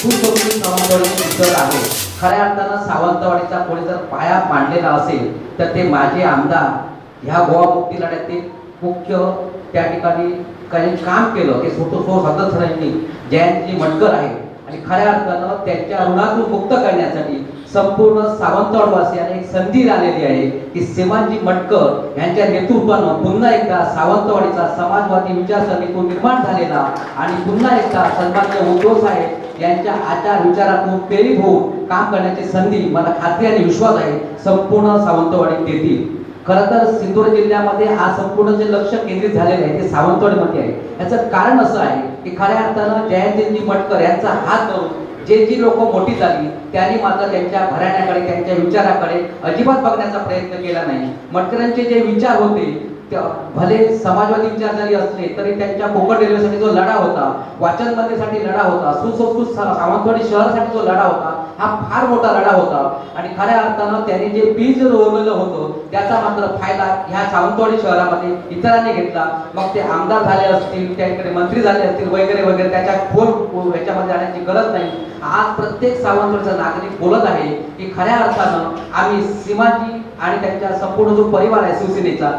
सुसंस्कृत सावंतवाडीचे सर आहे. खऱ्या अर्थानं सावंतवाडीचा कोणी जर पाया मांडलेला असेल तर ते माझे आमदार ह्या गोवा मुक्ती लढ्यातील मुख्य त्या ठिकाणी काही काम केलं. ते स्वतः सो सदस्यांनी जयंती मटकर आहे. आणि खऱ्या अर्थानं त्यांच्या ऋणातून मुक्त करण्यासाठी संपूर्ण सावंतवाडवासियांना एक संधी आलेली आहे की सीमांजी मटकर यांच्या नेतृत्वानं पुन्हा एकदा सावंतवाडीचा समाजवादी विचारसरणीतून निर्माण झालेला आणि पुन्हा एकदा सन्मान्य उद्धव साहेब यांच्या आचार विचारातून प्रेरित होऊन काम करण्याची संधी मला खात्री आणि विश्वास आहे संपूर्ण सावंतवाडीत देतील. खरं तर सिंधुदुर्ग जिल्ह्यामध्ये आज संपूर्ण जे लक्ष केंद्रित झालेलं आहे ते सावंतवाडीमध्ये आहे. याचं कारण असं आहे की खऱ्या अर्थानं जयंतजी मटकर यांचा हात धरून जे जी लोक मोठी झाली त्यांनी मात्र त्यांच्या घराण्याकडे त्यांच्या विचाराकडे अजिबात बघण्याचा प्रयत्न केला नाही. मटकरांचे जे विचार होते भले समाजवादी विचार जरी असले तरी त्यांच्या कोकण रेल्वेसाठी जो लढा होता वाचन लढा होता सुसंस्कृत सावंतवाडी शहरासाठी जो लढा होता हा फार मोठा लढा होता. आणि खऱ्या अर्थानं त्यांनी जे बीज रोवलेलं होतं त्याचा मात्र फायदा ह्या सावंतवाडी शहरामध्ये इतरांनी घेतला. मग ते आमदार झाले असतील त्याकडे मंत्री झाले असतील वगैरे वगैरे त्याच्या खोल ह्याच्यामध्ये जाण्याची गरज नाही. आज प्रत्येक सावंतवाडीचा नागरिक बोलत आहे की खऱ्या अर्थानं आम्ही सीमाजी आणि त्यांच्या संपूर्ण जो परिवार आहे शिवसेनेचा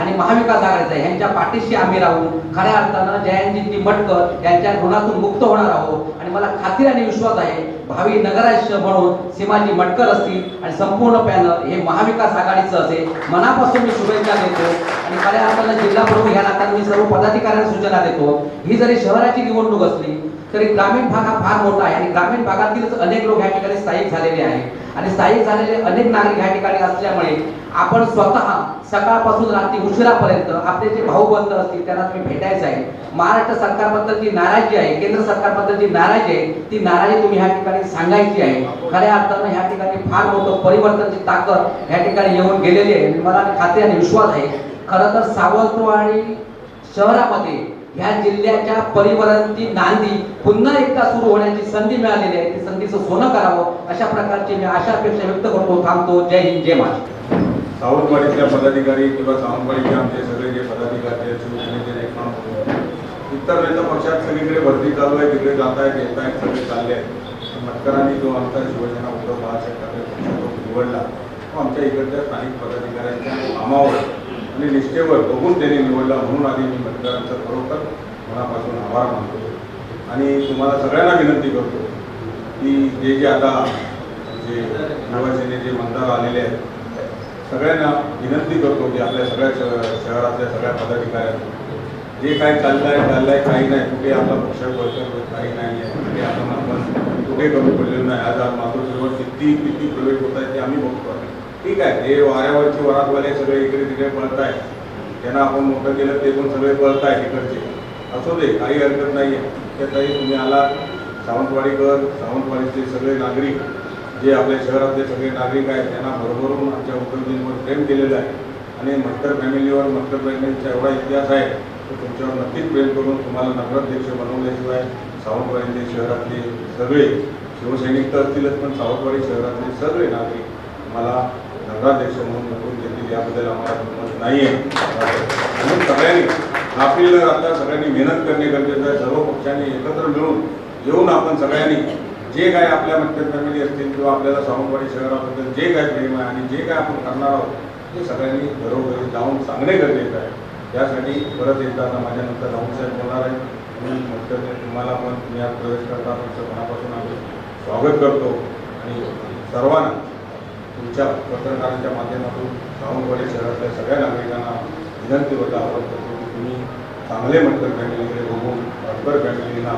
आणि महाविकास आघाडीचा यांच्या पाठीशी आम्ही राहू खऱ्या अर्थानं जयंतजी मटकर यांच्या ऋणातून मुक्त होणार आहोत. आणि मला खात्री आणि विश्वास आहे भावी नगराध्यक्ष म्हणून सीमाजी मटकर असतील आणि संपूर्ण पॅनल हे महाविकास आघाडीचं असेल. मनापासून मी शुभेच्छा देतो. आणि खऱ्या अर्थानं जिल्हा प्रमुख ह्या नात्याने मी सर्व पदाधिकाऱ्यांना सूचना देतो. ही जरी शहराची निवडणूक असली तरी ग्रामीण भाग हा फार मोठा आहे. आणि ग्रामीण भागातीलच अनेक लोक ह्या ठिकाणी स्थायिक झालेले आहेत. आणि स्थायिक झालेले अनेक नागरिक ह्या ठिकाणी असल्यामुळे आपण स्वतः सकाळपासून रात्री उशिरापर्यंत आपले जे भाऊबंद असतील त्यांना तुम्ही भेटायचं आहे. महाराष्ट्र सरकारबद्दल जी नाराजी आहे केंद्र सरकारबद्दल जी नाराजी आहे ती नाराजी तुम्ही ह्या ठिकाणी सांगायची आहे. खऱ्या अर्थानं ह्या ठिकाणी फार मोठं परिवर्तनची ताकद ह्या ठिकाणी येऊन गेलेली आहे. मला खात्री आणि विश्वास आहे खरं तर सावंतवाडी शहरामध्ये ह्या जिल्ह्याच्या परिवर्तनाची नांदी पुन्हा एकदा सुरू होण्याची संधी मिळालेली आहे. ती संधीचं सोनं करावं अशा प्रकारची मी आशा अपेक्षा व्यक्त करतो थांबतो. जय हिंद जय महाराष्ट्र. सावंतवाडीतल्या पदाधिकारी किंवा सावंतवाडीचे आमचे सगळे जे पदाधिकारी इतर नेता पक्षात सगळीकडे भरती चालू आहे तिकडे जात आहेत येत आहेत सगळे चालले आहेत. मतकरांनी जो आमचा शिवसेना उद्धव बाळासाहेब ठाकरे पक्ष निवडला तो आमच्या इकडच्या स्थानिक पदाधिकाऱ्यांच्या कामावर आणि निष्ठेवर बघून त्यांनी निवडला म्हणून आधी मी मतदारांचा खरोखर मनापासून आभार मानतो. आणि तुम्हाला सगळ्यांना विनंती करतो की जे जे आता जे युवासेनेचे मतदार आलेले आहेत सगळ्यांना विनंती करतो की आपल्या सगळ्या शह शहरातल्या सगळ्या पदाधिकाऱ्यांना जे काही चाललंय आहे काही नाही कुठे आपला पक्ष वर्ष काही नाही आहे कुठे आपण आपण कुठे कमी पडलेलो नाही. आज आज मातृश्रीवर किती किती प्रवेश होत आहे ते आम्ही ठीक आहे हे वाऱ्यावरची वरातवाले सगळे इकडे तिकडे पळत आहेत त्यांना आपण मोठं केलं ते पण सगळे पळत आहेत इकडचे. असू दे काही हरकत नाही आहे त्यातही तुम्ही आला. सावंतवाडीकर सावंतवाडीचे सगळे नागरिक जे आपल्या शहरातले सगळे नागरिक आहेत त्यांना भरभरून आमच्या उद्योगजींवर प्रेम केलेलं आहे. आणि मत्तर फॅमिलीवर मत्तर फॅमिलीचा एवढा इतिहास आहे तो तुमच्यावर नक्कीच प्रेम करून तुम्हाला नगराध्यक्ष बनवल्याशिवाय सावंतवाडीचे शहरातले सगळे शिवसैनिक तर असतीलच पण सावंतवाडी शहरातले सगळे नागरिक मला नगराध्यक्ष म्हणून निवडून देतील याबद्दल आम्हाला नाही आहे म्हणून सगळ्यांनी आपली आता सगळ्यांनी मेहनत करणे गरजेचं आहे. सर्व पक्षांनी एकत्र मिळून येऊन आपण सगळ्यांनी जे काय आपल्या मत्तर असतील किंवा आपल्याला सावंतवाडी शहराबद्दल जे काय प्रेम आहे आणि जे काय आपण करणार आहोत ते सगळ्यांनी घरोघरी जाऊन सांगणे गरजेचं आहे. त्यासाठी परत एकदा आता माझ्यानंतर राहुलसाहेब बोलणार आहे म्हणून मत्तर तुम्हाला पण तुम्ही आज प्रवेश करता तुमचं मनापासून आम्ही स्वागत करतो. आणि सर्वांना तुमच्या पत्रकारांच्या माध्यमातून सावंतवाडी शहरातल्या सगळ्या नागरिकांना विनंती होता करतो की तुम्ही चांगले मत्तर फॅमिलीकडे बघून मतदार फॅमिलीला